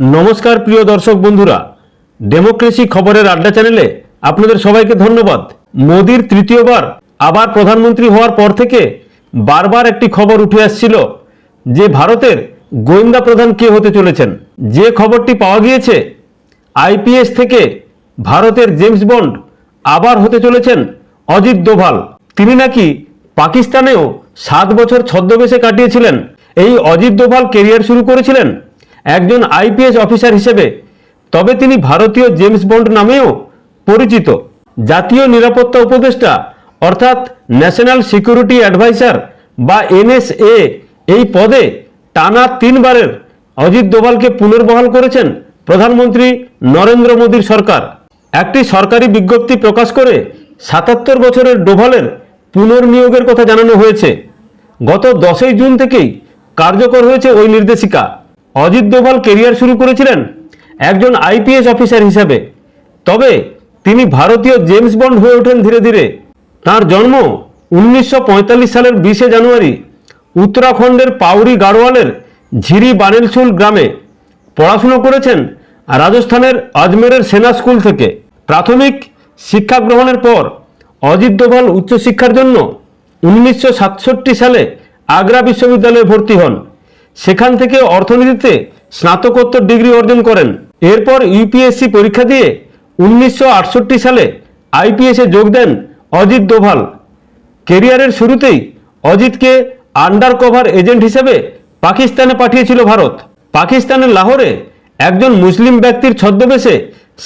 নমস্কার, প্রিয় দর্শক বন্ধুরা। ডেমোক্রেসি খবরের আড্ডা চ্যানেলে আপনাদের সবাইকে ধন্যবাদ। মোদির তৃতীয়বার আবার প্রধানমন্ত্রী হওয়ার পর থেকে বারবার একটি খবর উঠে আসছিল যে ভারতের গোয়েন্দা প্রধান কে হতে চলেছেন। যে খবরটি পাওয়া গিয়েছে, আইপিএস থেকে ভারতের জেমস বন্ড আবার হতে চলেছেন অজিত দোভাল। তিনি নাকি পাকিস্তানেও সাত বছর ছদ্মবেশে কাটিয়েছিলেন। এই অজিত দোভাল কেরিয়ার শুরু করেছিলেন একজন আইপিএস অফিসার হিসেবে, তবে তিনি ভারতীয় জেমস বন্ড নামেও পরিচিত। জাতীয় নিরাপত্তা উপদেষ্টা, অর্থাৎ ন্যাশনাল সিকিউরিটি অ্যাডভাইসার বা এনএসএ এই পদে টানা তিনবারের অজিত দোভালকে পুনর্বহাল করেছেন প্রধানমন্ত্রী নরেন্দ্র মোদীর সরকার। একটি সরকারি বিজ্ঞপ্তি প্রকাশ করে সাতাত্তর বছরের ডোভালের পুনর্নিয়োগের কথা জানানো হয়েছে। গত দশই জুন থেকেই কার্যকর হয়েছে ওই নির্দেশিকা। অজিত দোভাল কেরিয়ার শুরু করেছিলেন একজন আইপিএস অফিসার হিসেবে। তবে তিনি ভারতীয় জেমস বন্ড হয়ে ওঠেন ধীরে ধীরে। তার জন্ম উনিশশো পঁয়তাল্লিশ সালের বিশে জানুয়ারি উত্তরাখণ্ডের পাউরি গাড়োয়ালের ঝিরি বানেলসুল গ্রামে। পড়াশুনো করেছেন রাজস্থানের আজমেরের সেনা স্কুল থেকে। প্রাথমিক শিক্ষা গ্রহণের পর অজিত দোভাল উচ্চশিক্ষার জন্য উনিশশো সাতষট্টি সালে আগ্রা বিশ্ববিদ্যালয়ে ভর্তি হন। সেখান থেকে অর্থনীতিতে স্নাতকোত্তর ডিগ্রি অর্জন করেন। এরপর ইউপিএসসি পরীক্ষা দিয়ে উনিশশো আটষট্টি সালে আইপিএসে যোগ দেন অজিত দোভাল। কেরিয়ারের শুরুতেই অজিতকে আন্ডার কভার এজেন্ট হিসেবে পাকিস্তানে পাঠিয়েছিল ভারত। পাকিস্তানের লাহোরে একজন মুসলিম ব্যক্তির ছদ্মবেশে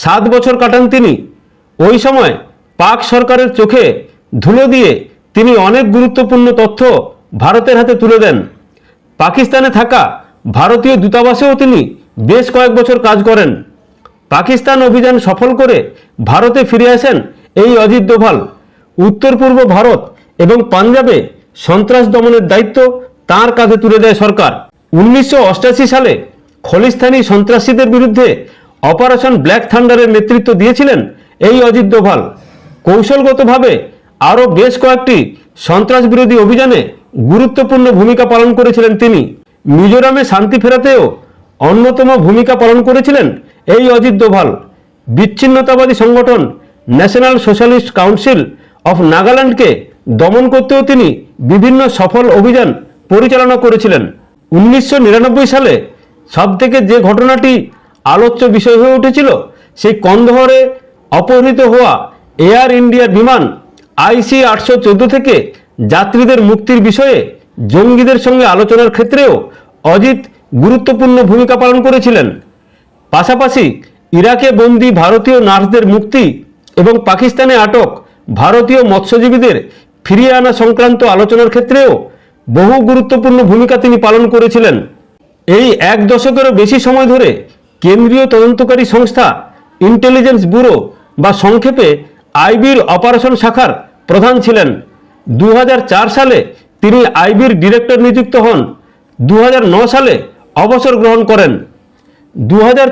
সাত বছর কাটান তিনি। ওই সময় পাক সরকারের চোখে ধুলো দিয়ে তিনি অনেক গুরুত্বপূর্ণ তথ্য ভারতের হাতে তুলে দেন। পাকিস্তানে থাকা ভারতীয় দূতাবাসেও তিনি বেশ কয়েক বছর কাজ করেন। পাকিস্তান অভিযান সফল করে ভারতে ফিরে আসেন এই অজিত দোভাল। উত্তর পূর্ব ভারত এবং পাঞ্জাবে সন্ত্রাস দমনের দায়িত্ব তার কাঁধে তুলে দেয় সরকার। উনিশশো সালে খলিস্তানি সন্ত্রাসীদের বিরুদ্ধে অপারেশন ব্ল্যাক থান্ডারের নেতৃত্ব দিয়েছিলেন এই অজিত দোভাল। কৌশলগতভাবে আরও বেশ কয়েকটি সন্ত্রাস বিরোধী অভিযানে গুরুত্বপূর্ণ ভূমিকা পালন করেছিলেন তিনি। মিজোরামে শান্তি ফেরাতেও অন্যতম ভূমিকা পালন করেছিলেন এই অজিত দোভাল। বিচ্ছিন্নতাবাদী সংগঠন ন্যাশনাল সোশ্যালিস্ট কাউন্সিল অফ নাগাল্যান্ডকে দমন করতেও তিনি বিভিন্ন সফল অভিযান পরিচালনা করেছিলেন। উনিশশো নিরানব্বই সালে সবথেকে যে ঘটনাটি আলোচ্য বিষয় হয়ে উঠেছিল, সেই কন্দহরে অপহৃত হওয়া এয়ার ইন্ডিয়ার বিমান আইসি আটশো চোদ্দ থেকে যাত্রীদের মুক্তির বিষয়ে জঙ্গিদের সঙ্গে আলোচনার ক্ষেত্রেও অজিত গুরুত্বপূর্ণ ভূমিকা পালন করেছিলেন। পাশাপাশি ইরাকে বন্দী ভারতীয় নার্সদের মুক্তি এবং পাকিস্তানে আটক ভারতীয় মৎস্যজীবীদের ফিরিয়ে আনা সংক্রান্ত আলোচনার ক্ষেত্রেও বহু গুরুত্বপূর্ণ ভূমিকা তিনি পালন করেছিলেন। এই এক দশকেরও বেশি সময় ধরে কেন্দ্রীয় তদন্তকারী সংস্থা ইন্টেলিজেন্স ব্যুরো বা সংক্ষেপে আইবির অপারেশন শাখার প্রধান ছিলেন। দু হাজার চার সালে তিনি আইবির ডিরেক্টর নিযুক্ত হন। দু সালে অবসর গ্রহণ করেন। দু হাজার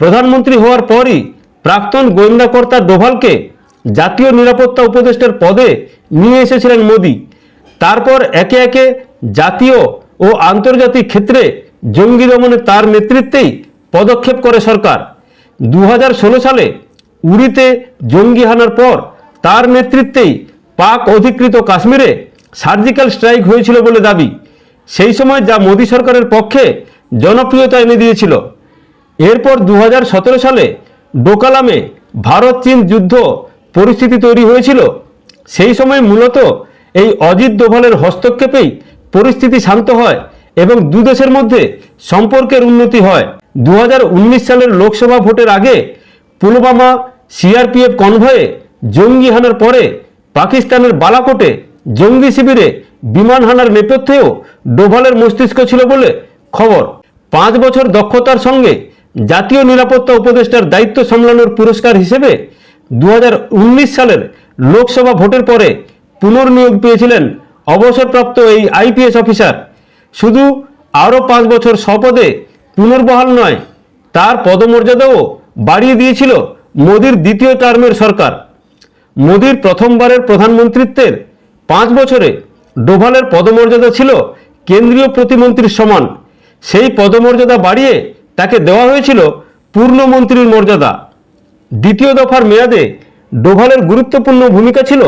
প্রধানমন্ত্রী হওয়ার পরই প্রাক্তন গোয়েন্দাকর্তা ডোভালকে জাতীয় নিরাপত্তা উপদেষ্টার পদে নিয়ে এসেছিলেন মোদী। তারপর একে একে জাতীয় ও আন্তর্জাতিক ক্ষেত্রে জঙ্গি দমনে তার নেতৃত্বেই পদক্ষেপ করে সরকার। দু হাজার ষোলো সালে উড়িতে জঙ্গি হানার পর তার নেতৃত্বেই পাক অধিকৃত কাশ্মীরে সার্জিক্যাল স্ট্রাইক হয়েছিল বলে দাবি। সেই সময় যা মোদী সরকারের পক্ষে জনপ্রিয়তা এনে দিয়েছিল। এরপর দু হাজার সতেরো সালে ডোকালামে ভারত চীন যুদ্ধ পরিস্থিতি তৈরি হয়েছিল। সেই সময় মূলত এই অজিত দোভালের হস্তক্ষেপেই পরিস্থিতি শান্ত হয় এবং দু দেশের মধ্যে সম্পর্কের উন্নতি হয়। দু হাজার উনিশ সালের লোকসভা ভোটের আগে পুলবামা সিআরপিএফ কনভয়ে জঙ্গি হানার পরে পাকিস্তানের বালাকোটে জঙ্গি শিবিরে বিমান হানার নেপথ্যেও ডোভালের মস্তিষ্ক ছিল বলে খবর। পাঁচ বছর দক্ষতার সঙ্গে জাতীয় নিরাপত্তা উপদেষ্টার দায়িত্ব সামলানোর পুরস্কার হিসেবে দু হাজার উনিশ সালের লোকসভা ভোটের পরে পুনর্নিয়োগ পেয়েছিলেন অবসরপ্রাপ্ত এই আইপিএস অফিসার। শুধু আরও পাঁচ বছর স্বপদে পুনর্বহাল নয়, তার পদমর্যাদাও বাড়িয়ে দিয়েছিল মোদির দ্বিতীয় টার্মের সরকার। মোদির প্রথমবারের প্রধানমন্ত্রিত্বের পাঁচ বছরে ডোভালের পদমর্যাদা ছিল কেন্দ্রীয় প্রতিমন্ত্রীর সমান। সেই পদমর্যাদা বাড়িয়ে তাকে দেওয়া হয়েছিল পূর্ণমন্ত্রীর মর্যাদা। দ্বিতীয় দফার মেয়াদে ডোভালের গুরুত্বপূর্ণ ভূমিকা ছিল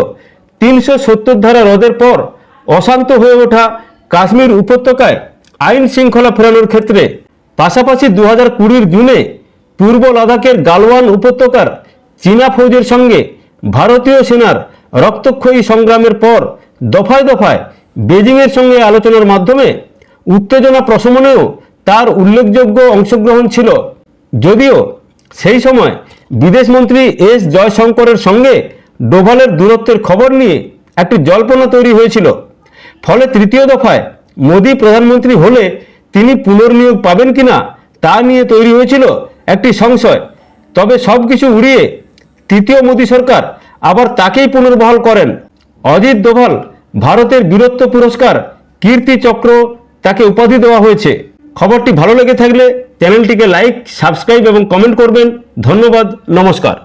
তিনশো সত্তর ধারা রদের পর অশান্ত হয়ে ওঠা কাশ্মীর উপত্যকায় আইন শৃঙ্খলা ফেরানোর ক্ষেত্রে। পাশাপাশি দু হাজার কুড়ির জুনে পূর্ব লাদাখের গালওয়ান উপত্যকার চীনা ফৌজের সঙ্গে ভারতীয় সেনার রক্তক্ষয়ী সংগ্রামের পর দফায় দফায় বেজিংয়ের সঙ্গে আলোচনার মাধ্যমে উত্তেজনা প্রশমনেও তার উল্লেখযোগ্য অংশগ্রহণ ছিল। যদিও সেই সময় বিদেশমন্ত্রী এস জয়শঙ্করের সঙ্গে ডোভালের দূরত্বের খবর নিয়ে একটি জল্পনা তৈরি হয়েছিল। ফলে তৃতীয় দফায় মোদী প্রধানমন্ত্রী হলে তিনি পুনর্নিয়োগ পাবেন কিনা তা নিয়ে তৈরি হয়েছিল একটি সংশয়। তবে সব কিছু উড়িয়ে তৃতীয় মোদী সরকার আবার তাকেই পুনর্বহাল করেন। অজিত দোভাল ভারতের বীরত্ব পুরস্কার, কীর্তি চক্র তাকে উপাধি দেওয়া হয়েছে। খবরটি ভালো লেগে থাকলে চ্যানেলটিকে লাইক, সাবস্ক্রাইব এবং কমেন্ট করবেন। ধন্যবাদ, নমস্কার।